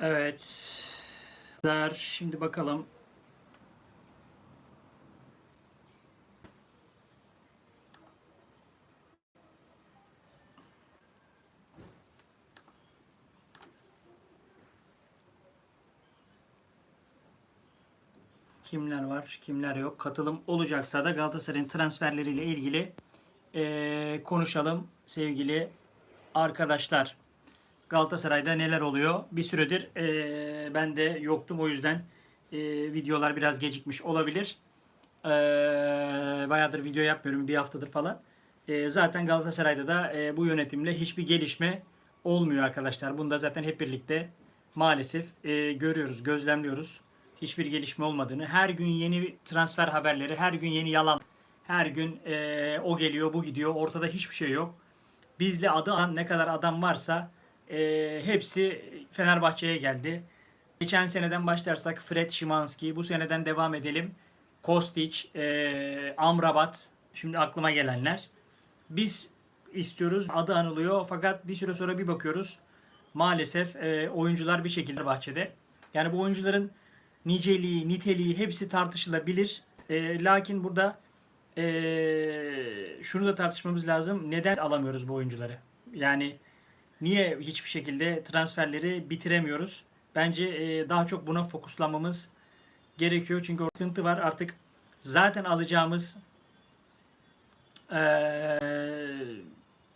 Evet. Der. Şimdi bakalım. Kimler var, kimler yok. Katılım olacaksa da Galatasaray'ın transferleriyle ilgili eee, konuşalım sevgili arkadaşlar. Galatasaray'da neler oluyor? Bir süredir eee, ben de yoktum o yüzden eee, videolar biraz gecikmiş olabilir. Eee bayağıdır video yapmıyorum bir haftadır falan. Eee, zaten Galatasaray'da da eee, bu yönetimle hiçbir gelişme olmuyor arkadaşlar. Bunu da zaten hep birlikte maalesef eee, görüyoruz, gözlemliyoruz. Hiçbir gelişme olmadığını. Her gün yeni transfer haberleri, her gün yeni yalan. Her gün eee, o geliyor, bu gidiyor. Ortada hiçbir şey yok. Bizle adı an ne kadar adam varsa eee, hepsi Fenerbahçe'ye geldi. Geçen seneden başlarsak Fred Szymanski, bu seneden devam edelim. Kostić, eee, Amrabat, şimdi aklıma gelenler. Biz istiyoruz, adı anılıyor fakat bir süre sonra bir bakıyoruz. Maalesef eee, oyuncular bir şekilde bahçede. Yani bu oyuncuların niceliği, niteliği hepsi tartışılabilir. Eee, lakin burada eee, şunu da tartışmamız lazım. Neden alamıyoruz bu oyuncuları? Yani niye hiçbir şekilde transferleri bitiremiyoruz? Bence eee, daha çok buna fokuslanmamız gerekiyor. Çünkü o sıkıntı var. Artık zaten alacağımız eee,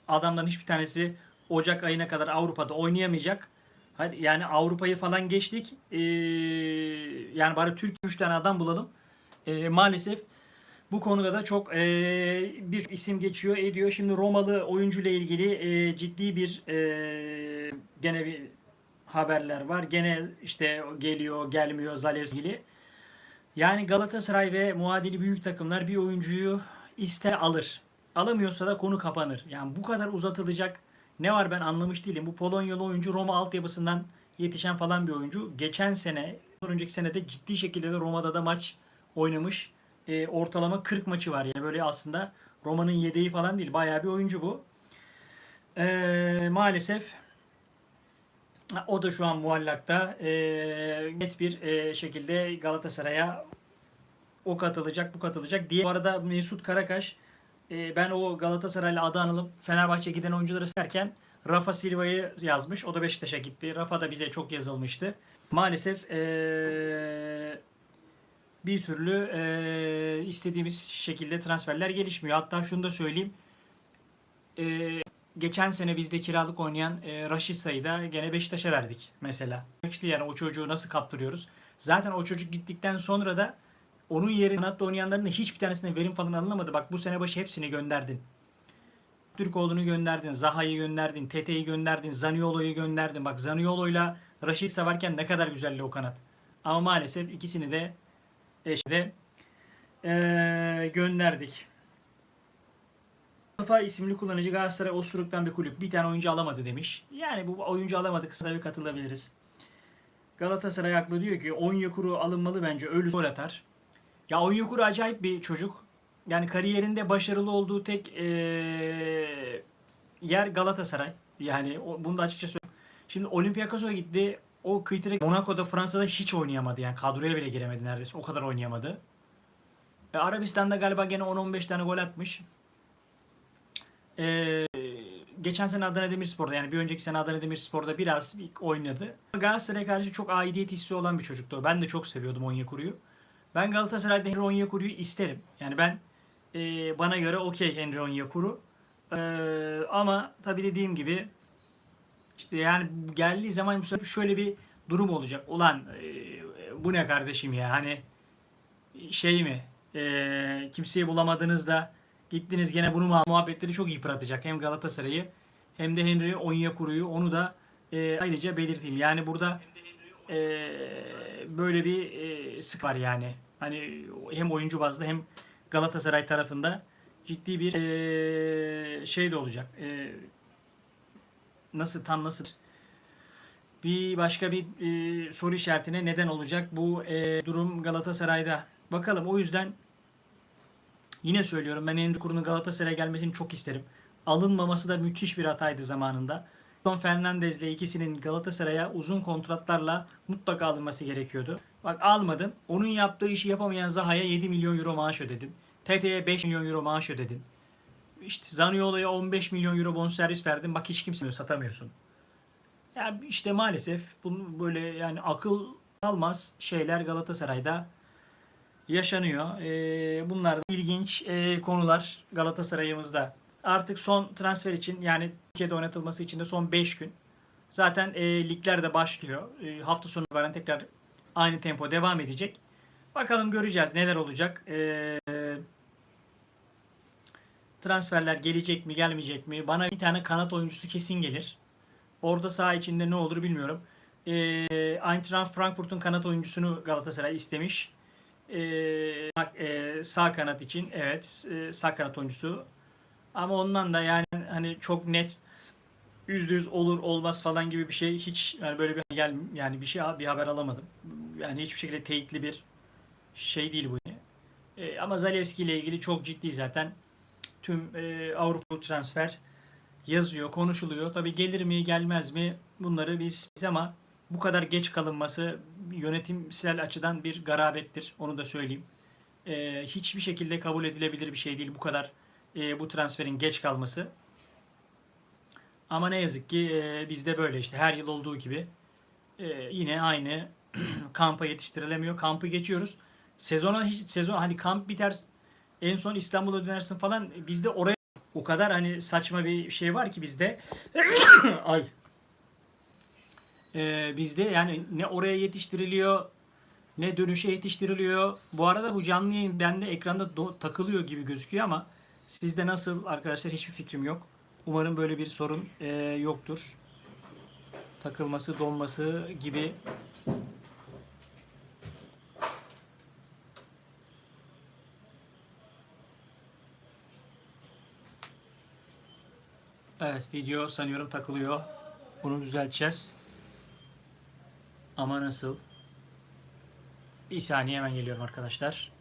adamların hiçbir tanesi Ocak ayına kadar Avrupa'da oynayamayacak. Yani Avrupa'yı falan geçtik. Eee, yani bari Türk 3 tane adam bulalım. Eee, maalesef bu konuda da çok eee, bir isim geçiyor ediyor. Şimdi Romalı oyuncu ile ilgili eee, ciddi bir eee, gene bir haberler var. Gene işte geliyor gelmiyor Zalewski. Yani Galatasaray ve muadili büyük takımlar bir oyuncuyu ister alır. Alamıyorsa da konu kapanır. Yani bu kadar uzatılacak ne var ben anlamış değilim. Bu Polonyalı oyuncu Roma altyapısından yetişen falan bir oyuncu. Geçen sene, önceki sene de ciddi şekilde de Roma'da da maç oynamış. E, ortalama 40 maçı var. Yani böyle aslında Roma'nın yedeği falan değil. Bayağı bir oyuncu bu. E, maalesef o da şu an muallakta. E, net bir e, şekilde Galatasaray'a o katılacak, bu katılacak diye. Bu arada Mesut Karakaş e, ben o Galatasaray'la adı anılıp Fenerbahçe giden oyuncuları serken Rafa Silva'yı yazmış. O da Beşiktaş'a gitti. Rafa da bize çok yazılmıştı. Maalesef e, bir türlü e, istediğimiz şekilde transferler gelişmiyor. Hatta şunu da söyleyeyim. E, geçen sene bizde kiralık oynayan e, Raşit Say'ı da gene Beşiktaş'a verdik mesela. İşte yani o çocuğu nasıl kaptırıyoruz? Zaten o çocuk gittikten sonra da onun yerine kanatta oynayanların da hiçbir tanesine verim falan alınamadı. Bak bu sene başı hepsini gönderdin. Türkoğlu'nu gönderdin, Zaha'yı gönderdin, Tete'yi gönderdin, Zaniolo'yu gönderdin. Bak Zaniolo'yla Raşit varken ne kadar güzeldi o kanat. Ama maalesef ikisini de eşde eee gönderdik. Mustafa isimli kullanıcı Galatasaray Osuruk'tan bir kulüp bir tane oyuncu alamadı demiş. Yani bu oyuncu alamadı kısa bir katılabiliriz. Galatasaray haklı diyor ki Onyekuru alınmalı bence ölü gol atar. Ya Onyekuru acayip bir çocuk. Yani kariyerinde başarılı olduğu tek eee, yer Galatasaray. Yani bunu da açıkça söyleyeyim. Şimdi Olympiakos'a gitti. O kıytırık Monaco'da Fransa'da hiç oynayamadı. Yani kadroya bile giremedi neredeyse. O kadar oynayamadı. E, Arabistan'da galiba gene 10-15 tane gol atmış. Ee, geçen sene Adana Demirspor'da yani bir önceki sene Adana Demirspor'da biraz bir oynadı. Galatasaray'a karşı çok aidiyet hissi olan bir çocuktu. Ben de çok seviyordum Onyekuru'yu. Ben Galatasaray'da Henry Onyekuru'yu isterim. Yani ben e, bana göre okey Henry Onyekuru. Ee, ama tabii dediğim gibi işte yani geldiği zaman bu şöyle bir durum olacak. Ulan e, bu ne kardeşim ya hani şey mi e, kimseyi bulamadınız da gittiniz gene bunu mu muhabbetleri çok yıpratacak. Hem Galatasaray'ı hem de Henry Onyekuru'yu onu da e, ayrıca belirteyim. Yani burada e, böyle bir e, sık var yani. Hani hem oyuncu bazlı hem Galatasaray tarafında ciddi bir e, şey de olacak. E, nasıl tam nasıl bir başka bir e, soru işaretine neden olacak bu e, durum Galatasaray'da. Bakalım o yüzden yine söylüyorum ben Endukur'un Galatasaray'a gelmesini çok isterim. Alınmaması da müthiş bir hataydı zamanında. Son Fernandez ile ikisinin Galatasaray'a uzun kontratlarla mutlaka alınması gerekiyordu. Bak almadın. Onun yaptığı işi yapamayan Zaha'ya 7 milyon euro maaş ödedin. Tete'ye 5 milyon euro maaş ödedin. İşte Zaniolo'ya 15 milyon euro bonservis verdin. Bak hiç kimse satamıyorsun. Ya işte maalesef bunu böyle yani akıl almaz şeyler Galatasaray'da yaşanıyor. Ee, bunlar da ilginç e, konular Galatasaray'ımızda. Artık son transfer için yani Türkiye'de oynatılması için de son 5 gün. Zaten e, ligler de başlıyor. E, hafta sonu itibaren tekrar aynı tempo devam edecek. Bakalım göreceğiz neler olacak. E, transferler gelecek mi gelmeyecek mi? Bana bir tane kanat oyuncusu kesin gelir. Orada saha içinde ne olur bilmiyorum. E, Eintracht Frankfurt'un kanat oyuncusunu Galatasaray istemiş. E, e, sağ kanat için evet e, sağ kanat oyuncusu. Ama ondan da yani hani çok net yüzde yüz olur olmaz falan gibi bir şey hiç yani böyle bir gel yani bir şey bir haber alamadım. Yani hiçbir şekilde teyitli bir şey değil bu. E, ama Zalewski ile ilgili çok ciddi zaten tüm e, Avrupa transfer yazıyor, konuşuluyor. Tabi gelir mi, gelmez mi bunları biz, biz ama bu kadar geç kalınması yönetimsel açıdan bir garabettir. Onu da söyleyeyim. E, hiçbir şekilde kabul edilebilir bir şey değil bu kadar e, bu transferin geç kalması. Ama ne yazık ki e, bizde böyle işte her yıl olduğu gibi e, yine aynı kampa yetiştirilemiyor. Kampı geçiyoruz. Sezona hiç sezon hani kamp biter en son İstanbul'a dönersin falan bizde oraya o kadar hani saçma bir şey var ki bizde. Ay. Ee, bizde yani ne oraya yetiştiriliyor ne dönüşe yetiştiriliyor. Bu arada bu canlı yayın bende ekranda do- takılıyor gibi gözüküyor ama sizde nasıl arkadaşlar hiçbir fikrim yok. Umarım böyle bir sorun e, yoktur. Takılması, donması gibi Evet video sanıyorum takılıyor. Bunu düzelteceğiz. Ama nasıl? Bir saniye hemen geliyorum arkadaşlar.